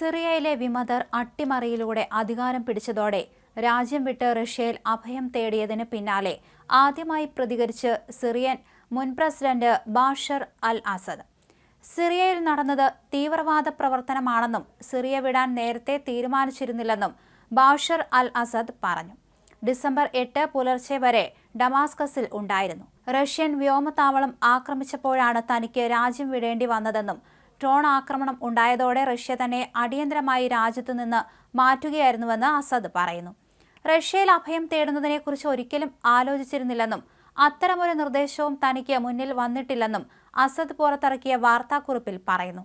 സിറിയയിലെ വിമതർ അട്ടിമറിയിലൂടെ അധികാരം പിടിച്ചതോടെ രാജ്യം വിട്ട് റഷ്യയിൽ അഭയം തേടിയതിന് പിന്നാലെ ആദ്യമായി പ്രതികരിച്ച് സിറിയൻ മുൻ പ്രസിഡന്റ് ബാഷർ അൽ അസദ് സിറിയയിൽ നടന്നത് തീവ്രവാദ പ്രവർത്തനമാണെന്നും സിറിയ വിടാൻ നേരത്തെ തീരുമാനിച്ചിരുന്നില്ലെന്നും ബാഷർ അൽ അസദ് പറഞ്ഞു. ഡിസംബർ എട്ട് പുലർച്ചെ വരെ ഡമാസ്കസിൽ ഉണ്ടായിരുന്നു. റഷ്യൻ വ്യോമതാവളം ആക്രമിച്ചപ്പോഴാണ് തനിക്ക് രാജ്യം വിടേണ്ടി വന്നതെന്നും ഡ്രോൺ ആക്രമണം ഉണ്ടായതോടെ റഷ്യ തന്നെ അടിയന്തരമായി രാജ്യത്തു നിന്ന് മാറ്റുകയായിരുന്നുവെന്ന് അസദ് പറയുന്നു. റഷ്യയിൽ അഭയം തേടുന്നതിനെക്കുറിച്ച് ഒരിക്കലും ആലോചിച്ചിരുന്നില്ലെന്നും അത്തരമൊരു നിർദ്ദേശവും തനിക്ക് മുന്നിൽ വന്നിട്ടില്ലെന്നും അസദ് പുറത്തിറക്കിയ വാർത്താക്കുറിപ്പിൽ പറയുന്നു.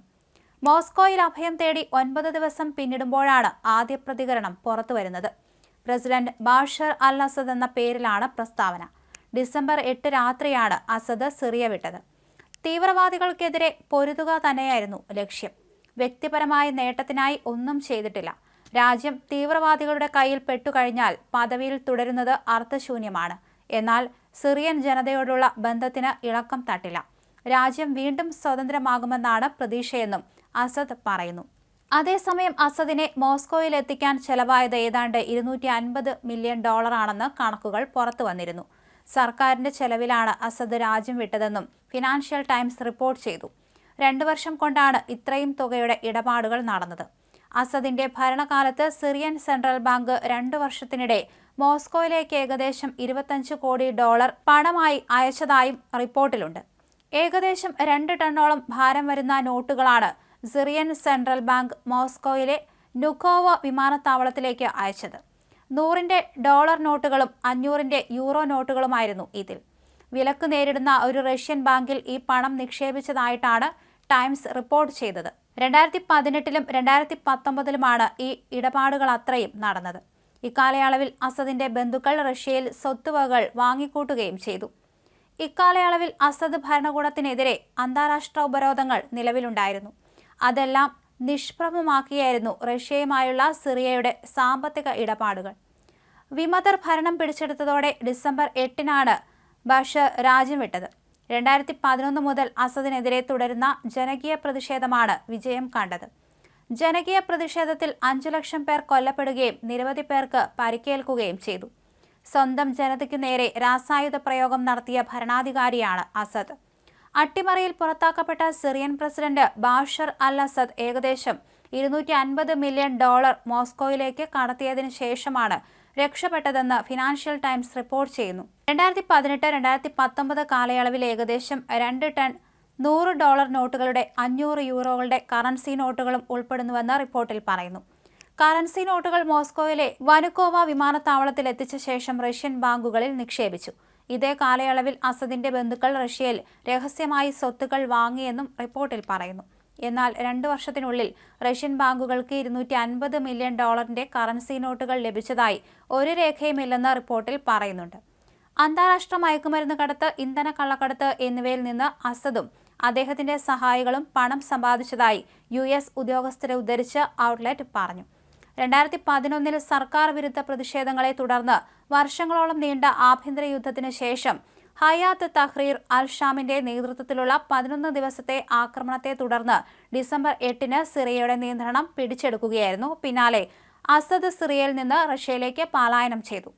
മോസ്കോയിൽ അഭയം തേടി ഒൻപത് ദിവസം പിന്നിടുമ്പോഴാണ് ആദ്യ പ്രതികരണം പുറത്തുവരുന്നത്. പ്രസിഡന്റ് ബാഷർ അൽ അസദ് എന്ന പേരിലാണ് പ്രസ്താവന. ഡിസംബർ എട്ട് രാത്രിയാണ് അസദ് സിറിയ വിട്ടത്. തീവ്രവാദികൾക്കെതിരെ പൊരുതുക തന്നെയായിരുന്നു ലക്ഷ്യം. വ്യക്തിപരമായ നേട്ടത്തിനായി ഒന്നും ചെയ്തിട്ടില്ല. രാജ്യം തീവ്രവാദികളുടെ കയ്യിൽ പെട്ടുകഴിഞ്ഞാൽ പദവിയിൽ തുടരുന്നത് അർത്ഥശൂന്യമാണ് എന്നാൽ സിറിയൻ ജനതയോടുള്ള ബന്ധത്തിന് ഇളക്കം തട്ടില്ല. രാജ്യം വീണ്ടും സ്വതന്ത്രമാകുമെന്നാണ് പ്രതീക്ഷയെന്നും അസദ് പറയുന്നു. അതേസമയം അസദിനെ മോസ്കോയിൽ എത്തിക്കാൻ ചെലവായത് ഏതാണ്ട് ഇരുന്നൂറ്റി അൻപത് മില്യൺ ഡോളറാണെന്ന് കണക്കുകൾ പുറത്തു വന്നിരുന്നു സർക്കാരിന്റെ ചെലവിലാണ് അസദ് രാജ്യം വിട്ടതെന്നും ഫിനാൻഷ്യൽ ടൈംസ് റിപ്പോർട്ട് ചെയ്തു. രണ്ടു വർഷം കൊണ്ടാണ് ഇത്രയും തുകയുടെ ഇടപാടുകൾ നടന്നത്. അസദിന്റെ ഭരണകാലത്ത് സിറിയൻ സെൻട്രൽ ബാങ്ക് രണ്ടു വർഷത്തിനിടെ മോസ്കോയിലേക്ക് ഏകദേശം ഇരുപത്തഞ്ച് കോടി ഡോളർ പണമായി അയച്ചതായും റിപ്പോർട്ടിലുണ്ട്. ഏകദേശം രണ്ട് ടണ്ണോളം ഭാരം വരുന്ന നോട്ടുകളാണ് സിറിയൻ സെൻട്രൽ ബാങ്ക് മോസ്കോയിലെ നുക്കോവ വിമാനത്താവളത്തിലേക്ക് അയച്ചത്. നൂറിന്റെ ഡോളർ നോട്ടുകളും അഞ്ഞൂറിന്റെ യൂറോ നോട്ടുകളുമായിരുന്നു ഇതിൽ. വിലക്ക് നേരിടുന്ന ഒരു റഷ്യൻ ബാങ്കിൽ ഈ പണം നിക്ഷേപിച്ചതായിട്ടാണ് ടൈംസ് റിപ്പോർട്ട് ചെയ്തത്. രണ്ടായിരത്തി പതിനെട്ടിലും രണ്ടായിരത്തി പത്തൊമ്പതിലുമാണ് ഈ ഇടപാടുകൾ അത്രയും നടന്നത്. ഇക്കാലയളവിൽ അസദിന്റെ ബന്ധുക്കൾ റഷ്യയിൽ സ്വത്തുവകകൾ വാങ്ങിക്കൂട്ടുകയും ചെയ്തു. ഇക്കാലയളവിൽ അസദ് ഭരണകൂടത്തിനെതിരെ അന്താരാഷ്ട്ര ഉപരോധങ്ങൾ നിലവിലുണ്ടായിരുന്നു. അതെല്ലാം നിഷ്പ്രഭമാക്കിയായിരുന്നു റഷ്യയുമായുള്ള സിറിയയുടെ സാമ്പത്തിക ഇടപാടുകൾ. വിമതർ ഭരണം പിടിച്ചെടുത്തതോടെ ഡിസംബർ എട്ടിനാണ് ബഷർ രാജ്യം വിട്ടത്. രണ്ടായിരത്തി പതിനൊന്ന് മുതൽ അസദിനെതിരെ തുടരുന്ന ജനകീയ പ്രതിഷേധമാണ് വിജയം കണ്ടത്. ജനകീയ പ്രതിഷേധത്തിൽ അഞ്ചു ലക്ഷം പേർ കൊല്ലപ്പെടുകയും നിരവധി പേർക്ക് പരിക്കേൽക്കുകയും ചെയ്തു. സ്വന്തം ജനതയ്ക്കു നേരെ രാസായുധ പ്രയോഗം നടത്തിയ ഭരണാധികാരിയാണ് അസദ്. അട്ടിമറിയിൽ പുറത്താക്കപ്പെട്ട Syrian president Bashar al Assad ഏകദേശം ഇരുന്നൂറ്റി അൻപത് മില്യൺ ഡോളർ മോസ്കോയിലേക്ക് കടത്തിയതിനു ശേഷമാണ് രക്ഷപ്പെട്ടതെന്ന് ഫിനാൻഷ്യൽ ടൈംസ് റിപ്പോർട്ട് ചെയ്യുന്നു. രണ്ടായിരത്തി പതിനെട്ട് രണ്ടായിരത്തി പത്തൊമ്പത് കാലയളവിൽ ഏകദേശം രണ്ട് ടൺ നൂറ് ഡോളർ നോട്ടുകളുടെ അഞ്ഞൂറ് യൂറോകളുടെ കറൻസി നോട്ടുകളും ഉൾപ്പെടുന്നുവെന്ന് റിപ്പോർട്ടിൽ പറയുന്നു. കറൻസി നോട്ടുകൾ മോസ്കോയിലെ വനുക്കോവ വിമാനത്താവളത്തിൽ എത്തിച്ച ശേഷം റഷ്യൻ ബാങ്കുകളിൽ നിക്ഷേപിച്ചു. ഇതേ കാലയളവിൽ അസദിന്റെ ബന്ധുക്കൾ റഷ്യയിൽ രഹസ്യമായി സ്വത്തുക്കൾ വാങ്ങിയെന്നും റിപ്പോർട്ടിൽ പറയുന്നു. എന്നാൽ രണ്ടു വർഷത്തിനുള്ളിൽ റഷ്യൻ ബാങ്കുകൾക്ക് ഇരുന്നൂറ്റി അൻപത് മില്യൺ ഡോളറിന്റെ കറൻസി നോട്ടുകൾ ലഭിച്ചതായി ഒരു രേഖയുമില്ലെന്ന് റിപ്പോർട്ടിൽ പറയുന്നുണ്ട്. അന്താരാഷ്ട്ര മയക്കുമരുന്ന് കടത്ത് ഇന്ധന കള്ളക്കടത്ത് എന്നിവയിൽ നിന്ന് അസദും അദ്ദേഹത്തിന്റെ സഹായികളും പണം സമ്പാദിച്ചതായി യു എസ് ഉദ്യോഗസ്ഥരെ ഉദ്ധരിച്ച് ഔട്ട്ലെറ്റ് പറഞ്ഞു. രണ്ടായിരത്തി പതിനൊന്നിൽ സർക്കാർ വിരുദ്ധ പ്രതിഷേധങ്ങളെ തുടർന്ന് വർഷങ്ങളോളം നീണ്ട ആഭ്യന്തര യുദ്ധത്തിന് ശേഷം ഹയാത്ത് തഹ്രീർ അൽ ഷാമിന്റെ നേതൃത്വത്തിലുള്ള പതിനൊന്ന് ദിവസത്തെ ആക്രമണത്തെ തുടർന്ന് ഡിസംബർ എട്ടിന് സിറിയയുടെ നിയന്ത്രണം പിടിച്ചെടുക്കുകയായിരുന്നു. പിന്നാലെ അസദ് സിറിയയിൽ നിന്ന് റഷ്യയിലേക്ക് പലായനം ചെയ്തു.